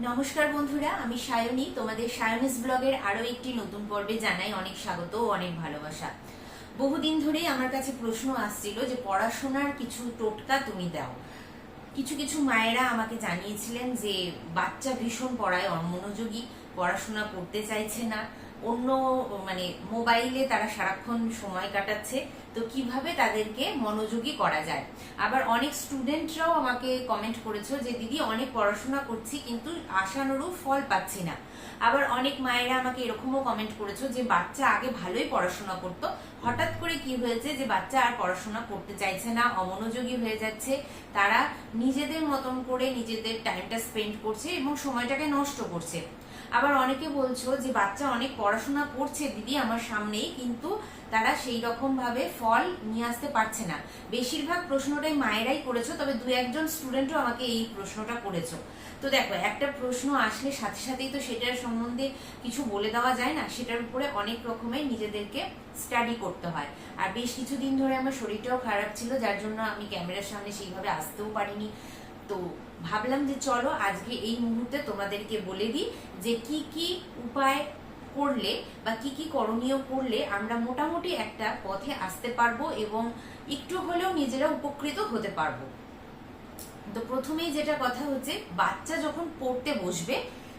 নমস্কার বন্ধুরা, আমি সায়নী। তোমাদের সায়নিস ব্লগের আরও একটি নতুন পর্বে জানাই অনেক স্বাগত ও অনেক ভালোবাসা। বহুদিন ধরেই আমার কাছে প্রশ্ন আসছিল যে, পড়াশোনার কিছু টোটকা তুমি দাও। কিছু কিছু মায়েরা আমাকে জানিয়েছিলেন যে, বাচ্চা ভীষণ পড়ায় অমনোযোগী, পড়াশোনা করতে চাইছে না। অন্য মানে মোবাইলে তারা সারাক্ষণ সময় কাটাচ্ছে, তো কীভাবে তাদেরকে মনোযোগী করা যায়? আবার অনেক স্টুডেন্টরাও আমাকে কমেন্ট করেছ যে, দিদি, অনেক পড়াশোনা করছি, কিন্তু আশানুরূপ ফল পাচ্ছি না। আবার অনেক মায়েরা আমাকে এরকমও কমেন্ট করেছ যে, বাচ্চা আগে ভালোই পড়াশোনা করতো। হঠাৎ করে কি হয়েছে যে, বাচ্চা আর পড়াশোনা করতে চাইছে না, অমনোযোগী হয়ে যাচ্ছে, তারা নিজেদের মতন করে নিজেদের টাইমটা স্পেন্ড করছে এবং সময়টাকে নষ্ট করছে। আবার অনেকে বলছো যে বাচ্চা অনেক পড়াশোনা করছে দিদি আমার সামনেই, কিন্তু তারা সেই রকম ভাবে ফল নিয়ে আসতে পারছে না। বেশিরভাগ প্রশ্নটাই মায়েরাই করেছ, তবে দু একজন স্টুডেন্টও আমাকে এই প্রশ্নটা করেছ। তো দেখো, একটা প্রশ্ন আসলে সাথে সাথেই তো সেটার সম্বন্ধে কিছু বলে দেওয়া যায় না, সেটার উপরে অনেক রকমের নিজেদেরকে স্টাডি করতে হয়। আর বেশ কিছুদিন ধরে আমার শরীরটাও খারাপ ছিল, যার জন্য আমি ক্যামেরার সামনে সেইভাবে আসতেও পারিনি। তো ভাবলাম যে চলো আজকে এই মুহূর্তে তোমাদেরকে বলে দিই যে কি কি উপায় করলে বা কি কি করণীয় করলে আমরা মোটামুটি একটা পথে আসতে পারব এবং একটু হলেও নিজেরা উপকৃত হতে পারব। তো প্রথমেই যেটা কথা হচ্ছে, বাচ্চা যখন পড়তে বসবে,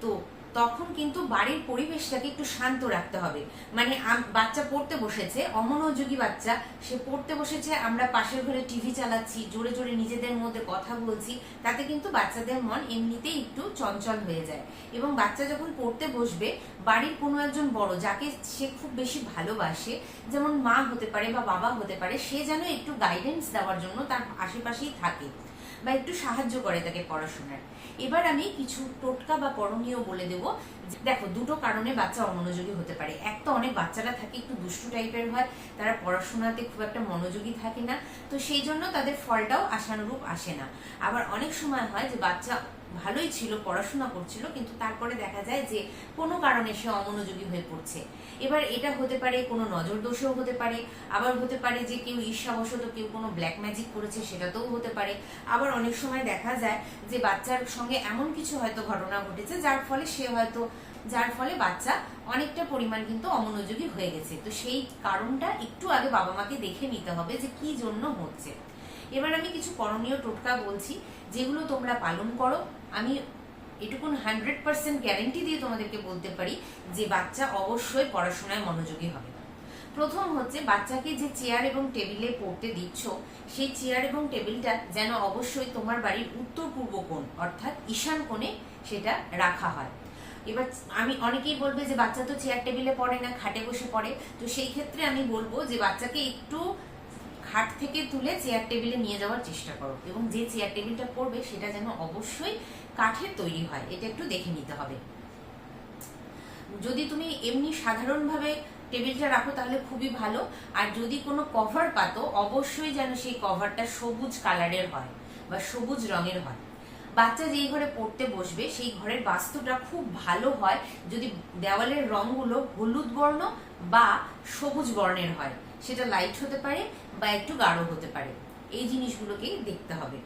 তো তখন কিন্তু বাড়ির পরিবেশটাকে একটু শান্ত রাখতে হবে। মানে বাচ্চা পড়তে বসেছে, অমনোযোগী বাচ্চা, সে পড়তে বসেছে, আমরা পাশের ঘরে টিভি চালাচ্ছি, জোরে জোরে নিজেদের মধ্যে কথা বলছি, তাতে কিন্তু বাচ্চাদের মন এমনিতেই একটু চঞ্চল হয়ে যায়। এবং বাচ্চা যখন পড়তে বসবে, বাড়ির কোনো একজন বড়, যাকে সে খুব বেশি ভালোবাসে, যেমন মা হতে পারে বা বাবা হতে পারে, সে যেন একটু গাইডেন্স দেওয়ার জন্য তার আশেপাশেই থাকে। বা একটু সাহায্য করে তাকে পড়াশোনার। এবার আমি কিছু টোটকা বা করণীয় বলে দেব। দেখো, দুটো কারণে বাচ্চা অমনোযোগী হতে পারে। এক তো অনেক বাচ্চারা থাকে একটু দুষ্টু টাইপের হয়, তারা পড়াশোনাতে খুব একটা মনোযোগী থাকে না। তো সেই জন্য তাদের ফলটাও আশানুরূপ আসে না। আবার অনেক সময় হয় যে বাচ্চা ভালোই ছিল, পড়াশোনা করছিল, কিন্তু তারপরে দেখা যায় যে কোনো কারণে সে অমনোযোগী হয়ে পড়ছে। এবার এটা হতে পারে, কোনো নজর দোষও হতে পারে, আবার হতে পারে যে কেউ ঈর্ষাবশত কেউ কোনো ব্ল্যাক ম্যাজিক করেছে, সেটাতেও হতে পারে। আবার অনেক সময় দেখা যায় যে বাচ্চার সঙ্গে এমন কিছু হয়তো ঘটনা ঘটেছে, যার ফলে সে হয়তো, যার ফলে বাচ্চা অনেকটা পরিমাণ কিন্তু অমনোযোগী হয়ে গেছে। তো সেই কারণটা একটু আগে বাবা মাকে দেখে নিতে হবে যে কি জন্য হচ্ছে। এবার আমি কিছু করণীয় টোটকা বলছি, যেগুলো তোমরা পালন করো। আমি এটুকুন হান্ড্রেড পার্সেন্ট গ্যারেন্টি দিয়ে তোমাদেরকে বলতে পারি যে বাচ্চা অবশ্যই পড়াশোনায় মনোযোগী হবে। প্রথম হচ্ছে, বাচ্চাকে যে চেয়ার এবং টেবিলে পড়তে দিচ্ছ, সেই চেয়ার এবং টেবিলটা যেন অবশ্যই তোমার বাড়ির উত্তর পূর্ব কোণ, অর্থাৎ ঈশান কোণে সেটা রাখা হয়। এবার আমি অনেকেই বলবে যে বাচ্চা তো চেয়ার টেবিলে পড়ে না, খাটে বসে পড়ে। তো সেই ক্ষেত্রে আমি বলব যে বাচ্চাকে একটু খাট থেকে তুলে চেয়ার টেবিলে নিয়ে যাওয়ার চেষ্টা করো এবং যে চেয়ার টেবিলটা পড়বে সেটা যেন অবশ্যই কাঠের তৈরি হয়, এটা একটু দেখে নিতে হবে। যদি তুমি এমনি সাধারণভাবে টেবিলটা রাখো তাহলে খুবই ভালো, আর যদি কোনো কভার পাতো অবশ্যই যেন সেই কভারটা সবুজ কালারের হয় বা সবুজ রঙের হয়। বাচ্চা যেই ঘরে পড়তে বসবে সেই ঘরের বাস্তুটা খুব ভালো হয় যদি দেওয়ালের রঙগুলো হলুদ বর্ণ বা সবুজ বর্ণের হয়। সেটা লাইট হতে পারে বা একটু গাঢ় হতে পারে। এই জিনিসগুলোকেই দেখতে হবে।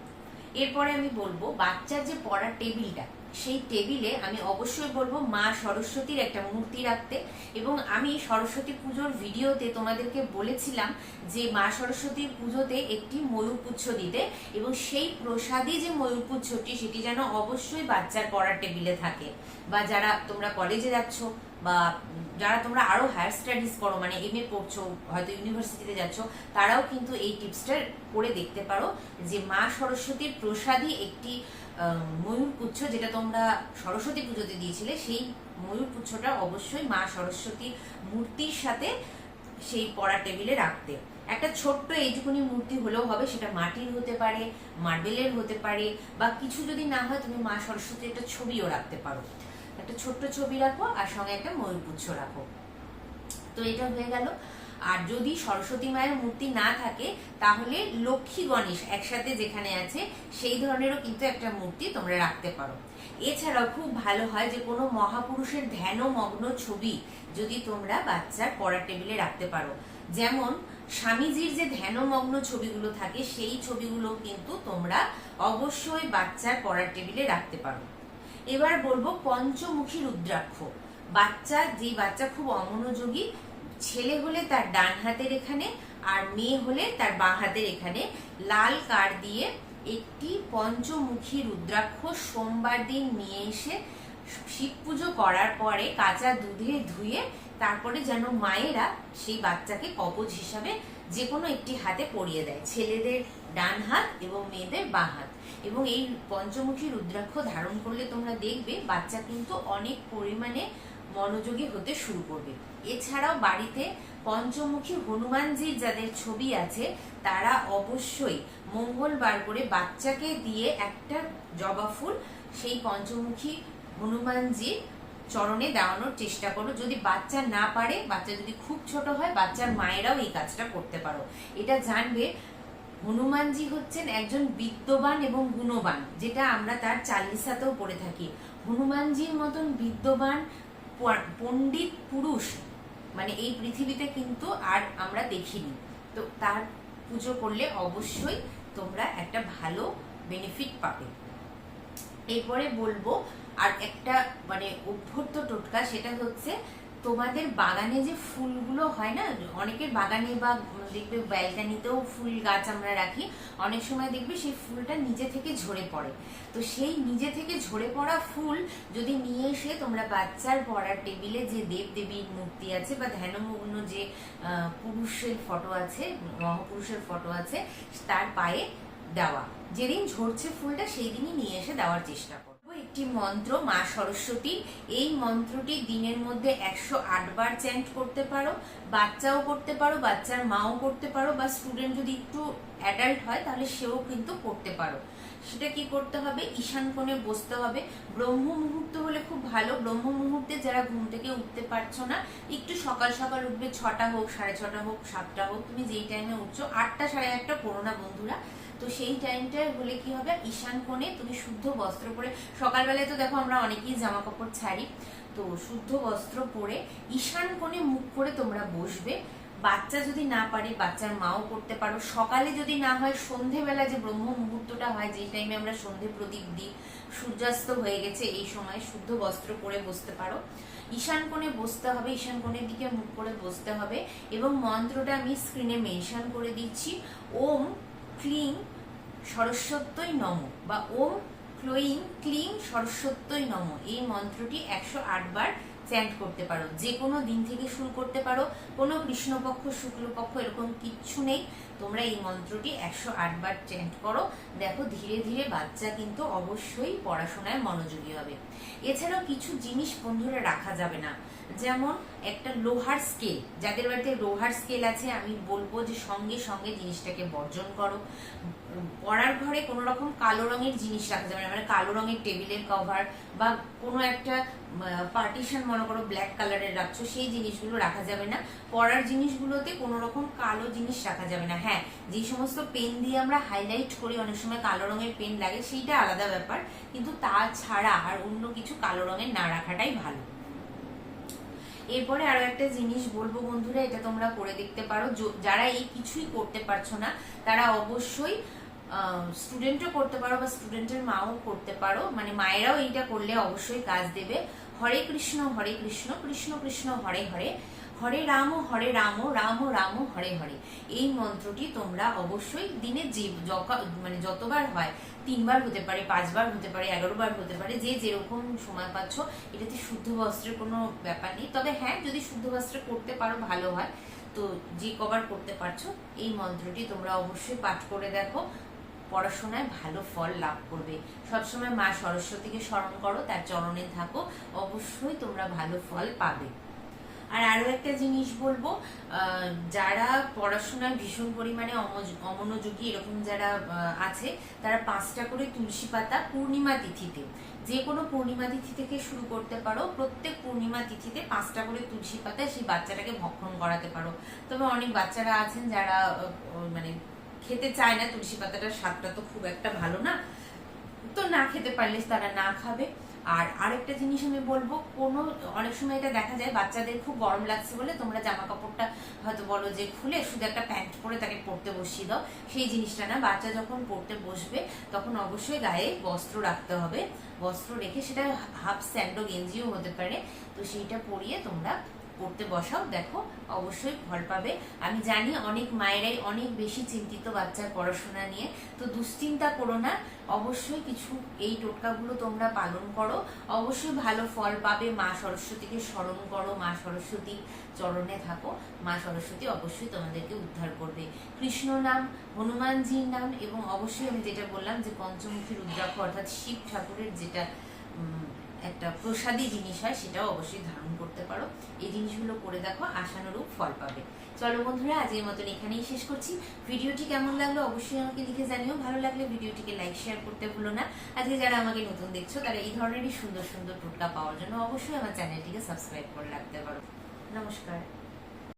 এরপরে আমি বলব, বাচ্চার যে পড়ার টেবিলটা, সেই টেবিলে আমি অবশ্যই বলব মা সরস্বতীর একটা মূর্তি রাখতে এবং আমি সরস্বতী পুজোর ভিডিওতে তোমাদেরকে বলেছিলাম যে মা সরস্বতীর পুজোতে একটি ময়ূরপুচ্ছ দিতে এবং সেই প্রসাদী যে ময়ূরপুচ্ছটি, সেটি যেন অবশ্যই বাচ্চার পড়ার টেবিলে থাকে বা যারা তোমরা কলেজে যাচ্ছ বা যারা তোমরা আরও হায়ার স্টাডিজ করো মানে এম এ পড়ছো হয়তো ইউনিভার্সিটিতে যাচ্ছ তারাও কিন্তু এই টিপসটা করে দেখতে পারো যে মা সরস্বতীর প্রসাদী একটি আহ, ময়ূরপুচ্ছ যেটা তোমরা সরস্বতী পুজোতে দিয়েছিলে সেই ময়ূরপুচ্ছটা অবশ্যই মা সরস্বতীর মূর্তির সাথে সেই পড়া টেবিলে রাখতে। একটা ছোট্ট এইটুকুনি মূর্তি হলেও হবে সেটা মাটির হতে পারে মার্বেলের হতে পারে বা কিছু যদি না হয় তুমি মা সরস্বতীর একটা ছবিও রাখতে পারো। একটা ছোট্ট ছবি রাখো আর সঙ্গে একটা ময়ূরপুচ্ছ রাখো তো এটা হয়ে গেল। আর যদি সরস্বতী মায়ের মূর্তি না থাকে, তাহলে লক্ষ্মী গণেশ একসাথে যেখানে আছে, সেই ধরনেরও কিন্তু একটা মূর্তি তোমরা রাখতে পারো। এছাড়াও খুব ভালো হয় যে কোনো মহাপুরুষের ধ্যানমগ্ন ছবি যদি তোমরা বাচ্চার পড়ার টেবিলে রাখতে পারো। যেমন স্বামীজির যে ধ্যানমগ্ন ছবিগুলো থাকে, সেই ছবিগুলো কিন্তু তোমরা অবশ্যই বাচ্চার পড়ার টেবিলে রাখতে পারো। এবার বলব পঞ্চমুখী রুদ্রাক্ষ। বাচ্চা, যে বাচ্চা খুব অমনোযোগী, ছেলে হলে তার ডান হাতের এখানে আর মেয়ে হলে তার বাঁ হাতের এখানে। লাল কার দিয়ে একটি পঞ্চমুখী রুদ্রাক্ষ সোমবার দিন নিয়ে এসে শিব পুজো করার পরে কাঁচা দুধে ধুয়ে তারপরে যেন মায়েরা সেই বাচ্চাকে কবচ হিসাবে যে কোনো একটি হাতে পরিয়ে দেয়। ছেলেদের ডান হাত এবং মেয়েদের বাঁ হাত। এবং এই পঞ্চমুখী রুদ্রাক্ষ ধারণ করলে তোমরা দেখবে বাচ্চা কিন্তু অনেক পরিমাণে মনোযোগী হতে শুরু করবে। এছাড়াও বাড়িতে পঞ্চমুখী হনুমানজির যাদের ছবি আছে, তারা অবশ্যই মঙ্গলবার করে বাচ্চাকে দিয়ে একটা জবা ফুল সেই পঞ্চমুখী হনুমানজির চরণে দেওয়ানোর চেষ্টা করো। যদি বাচ্চা না পারে, বাচ্চা যদি খুব ছোট হয়, বাচ্চার মায়েরাও এই কাজটা করতে পারো। এটা জানবে হনুমানজি হচ্ছেন একজন বিদ্যবান এবং গুণবান, যেটা আমরা তার চাল্লিশাতেও পড়ে থাকি। হনুমানজির মতন বিদ্যবান পণ্ডিত পুরুষ মানে এই পৃথিবীতে কিন্তু আর আমরা দেখিনি। তো তার পুজো করলে অবশ্যই তোমরা একটা ভালো বেনিফিট পাবে। এরপরে বলব, আর একটা মানে অভ্যর্থ টোটকা, সেটা হচ্ছে তোমাদের বাগানে যে ফুলগুলো হয় না, অনেকের বাগানে বা দেখবে ব্যালকানিতেও ফুল গাছ আমরা রাখি, অনেক সময় দেখবে সেই ফুলটা নিজে থেকে ঝরে পড়ে। তো সেই নিজে থেকে ঝরে পড়া ফুল যদি নিয়ে এসে তোমরা বাচ্চার পড়ার টেবিলে যে দেব দেবীর মূর্তি আছে বা ধ্যানমগ্ন যে পুরুষের ফটো আছে, মহাপুরুষের ফটো আছে, তার পায়ে দেওয়া। যেদিন ঝরছে ফুলটা, সেই দিনই নিয়ে এসে দেওয়ার চেষ্টা করব একটি মন্ত্র, মা সরস্বতী, এই মন্ত্রটি দিনের মধ্যে একশো আট বার চ্যান্ট করতে পারো, বাচ্চাও করতে পারো, বাচ্চার মাও করতে পারো, বা স্টুডেন্ট যদি একটু অ্যাডাল্ট হয়, তাহলে সেও কিন্তু করতে পারো। সেটা কি করতে হবে? ঈশান কোণে বসতে হবে। ব্রহ্ম মুহূর্ত হলে খুব ভালো। ব্রহ্ম মুহূর্তে যারা ঘুম থেকে উঠতে পারছ না, একটু সকাল সকাল উঠবে, ছটা হোক, সাড়ে ছটা হোক, সাতটা হোক, তুমি যেই টাইমে উঠছো, আটটা, সাড়ে আটটা করো না বন্ধুরা। তো সেই টাইমটা হলে কি হবে? ঈশান কোণে তুমি শুদ্ধ বস্ত্র পরে, সকালবেলায় তো দেখো আমরা অনেকেই জামা কাপড় ছাড়ি, তো শুদ্ধ বস্ত্র পরে ঈশান কোণে মুখ করে তোমরা বসবে। বাচ্চা যদি না পারে, বাচ্চার মাও করতে পারো। সকালে যদি না হয়, সন্ধেবেলা যে ব্রহ্ম মুহূর্তটা হয়, যেই টাইমে আমরা সন্ধে প্রদীপ দিই, সূর্যাস্ত হয়ে গেছে, এই সময় শুদ্ধ বস্ত্র পরে বসতে পারো। ঈশান কোণে বসতে হবে, ঈশান কোণের দিকে মুখ করে বসতে হবে এবং মন্ত্রটা আমি স্ক্রিনে মেনশন করে দিচ্ছি। ওম ক্লিং সরস্বত্যই নম বা ওম ক্লোয়িং ক্লিং সরস্বত্যই নম। এই মন্ত্রটি একশো আট বার চ্যান্ট করতে পারো, যে কোনো দিন থেকে শুরু করতে পারো, কোনো কৃষ্ণপক্ষ, শুক্লপক্ষ এরকম কিচ্ছু নেই। তোমরা এই মন্ত্রটি একশো আট বার চ্যান্ট করো। দেখো, ধীরে ধীরে বাচ্চা কিন্তু অবশ্যই পড়াশোনায় মনোযোগী হবে। এছাড়াও কিছু জিনিস বন্ধুরা রাখা যাবে না। যেমন একটা লোহার স্কেল যাদের বাড়িতে লোহার স্কেল আছে, আমি বলব যে সঙ্গে সঙ্গে জিনিসটাকে বর্জন করো। পড়ার ঘরে কোনো রকম কালো রঙের জিনিস রাখা যাবে না মানে কালো রঙের টেবিলের কভার বা কোনো একটা পার্টিশন মনে করো ব্ল্যাক কালারের রাখছো, সেই জিনিসগুলো রাখা যাবে না। পড়ার জিনিসগুলোতে কোনো রকম কালো জিনিস রাখা যাবে না। হ্যাঁ যে সমস্ত পেন দিয়ে আমরা হাইলাইট করি, অনেক সময় কালো রঙের পেন লাগে, সেইটা আলাদা ব্যাপার, কিন্তু তাছাড়া আর অন্য কিছু কালো রঙের না রাখাটাই ভালো। এরপরে আরও একটা জিনিস বলব বন্ধুরা, এটা তোমরা করে দেখতে পারো। যারা এই কিছুই করতে পারছ না, তারা অবশ্যই স্টুডেন্টও করতে পারো বা স্টুডেন্টের মাও করতে পারো। মানে মায়েরাও এইটা করলে অবশ্যই কাজ দেবে। হরে কৃষ্ণ হরে কৃষ্ণ কৃষ্ণ কৃষ্ণ, হরে হরে। হরে রাম হরে রাম রাম রাম, হরে হরে। এই মন্ত্রটি তোমরা অবশ্যই দিনে যে মানে যতবার হয়, তিনবার হতে পারে, পাঁচবার হতে পারে এগারো বার হতে পারে, যে যেরকম সময় পাচ্ছ, এটাতে শুদ্ধ বস্ত্রের কোনো ব্যাপার নেই। তবে হ্যাঁ যদি শুদ্ধ বস্ত্রে করতে পারো, ভালো হয়। তো যে কবার করতে পারছ, এই মন্ত্রটি তোমরা অবশ্যই পাঠ করে দেখো। পড়াশোনায় ভালো ফল লাভ করবে। সবসময় মা সরস্বতীকে স্মরণ করো, তার চরণে থাকো। অবশ্যই তোমরা ভালো ফল পাবে। আর আরও একটা জিনিস বলব যারা পড়াশোনায় ভীষণ পরিমাণে অমনোযোগী এরকম যারা আছে, তারা পাঁচটা করে তুলসী পাতা পূর্ণিমা তিথিতে, যে কোনো পূর্ণিমা তিথি থেকে শুরু করতে পারো, প্রত্যেক পূর্ণিমা তিথিতে পাঁচটা করে তুলসী পাতা সেই বাচ্চাটাকে ভক্ষণ করাতে পারো। তবে অনেক বাচ্চারা আছেন যারা মানে খেতে চায় না তুলসী পাতাটার স্বাদটা তো খুব একটা ভালো না, তো না খেতে পারলে তারা না খাবে। আর আরেকটা জিনিস আমি বলব, কোনো, অনেক সময় এটা দেখা যায়, বাচ্চাদের খুব গরম লাগছে বলে তোমরা জামা কাপড়টা হয়তো বলো যে খুলে শুধু একটা প্যান্ট পরে তাকে পড়তে বসিয়ে দাও। সেই জিনিসটা না, বাচ্চা যখন পড়তে বসবে, তখন অবশ্যই গায়ে বস্ত্র রাখতে হবে। বস্ত্র রেখে সেটা হাফ স্যান্ডো গেঞ্জিও হতে পারে। তো সেইটা পরিয়ে তোমরা পড়তে বসাও, দেখো, অবশ্যই ফল পাবে। আমি জানি অনেক মায়েরাই অনেক বেশি চিন্তিত বাচ্চার পড়াশোনা নিয়ে, তো দুশ্চিন্তা করো না। অবশ্যই কিছু এই টোটকাগুলো তোমরা পালন করো। অবশ্যই ভালো ফল পাবে। মা সরস্বতীকে স্মরণ করো। মা সরস্বতী চরণে থাকো। মা সরস্বতী অবশ্যই তোমাদেরকে উদ্ধার করবে। কৃষ্ণ নাম, হনুমানজির নাম এবং অবশ্যই আমি যেটা বললাম যে পঞ্চমুখী রুদ্রাক্ষ অর্থাৎ শিব ঠাকুরের যেটা একটা প্রসাদী জিনিস হয়, সেটাও অবশ্যই ধারণ করতে পারো। এই জিনিসগুলো করে দেখো, আশানুরূপ ফল পাবে। চলো বন্ধুরা আজ আজকের মতন এখানেই শেষ করছি। ভিডিওটি কেমন লাগল অবশ্যই আমাকে লিখে জানিও। ভালো লাগলে ভিডিওটিকে লাইক শেয়ার করতে ভুলো না। আজকে যারা আমাকে নতুন দেখছ, তারা এই ধরনেরই সুন্দর সুন্দর টোটকা পাওয়ার জন্য অবশ্যই আমার চ্যানেলটিকে সাবস্ক্রাইব করে রাখতে পারো। নমস্কার।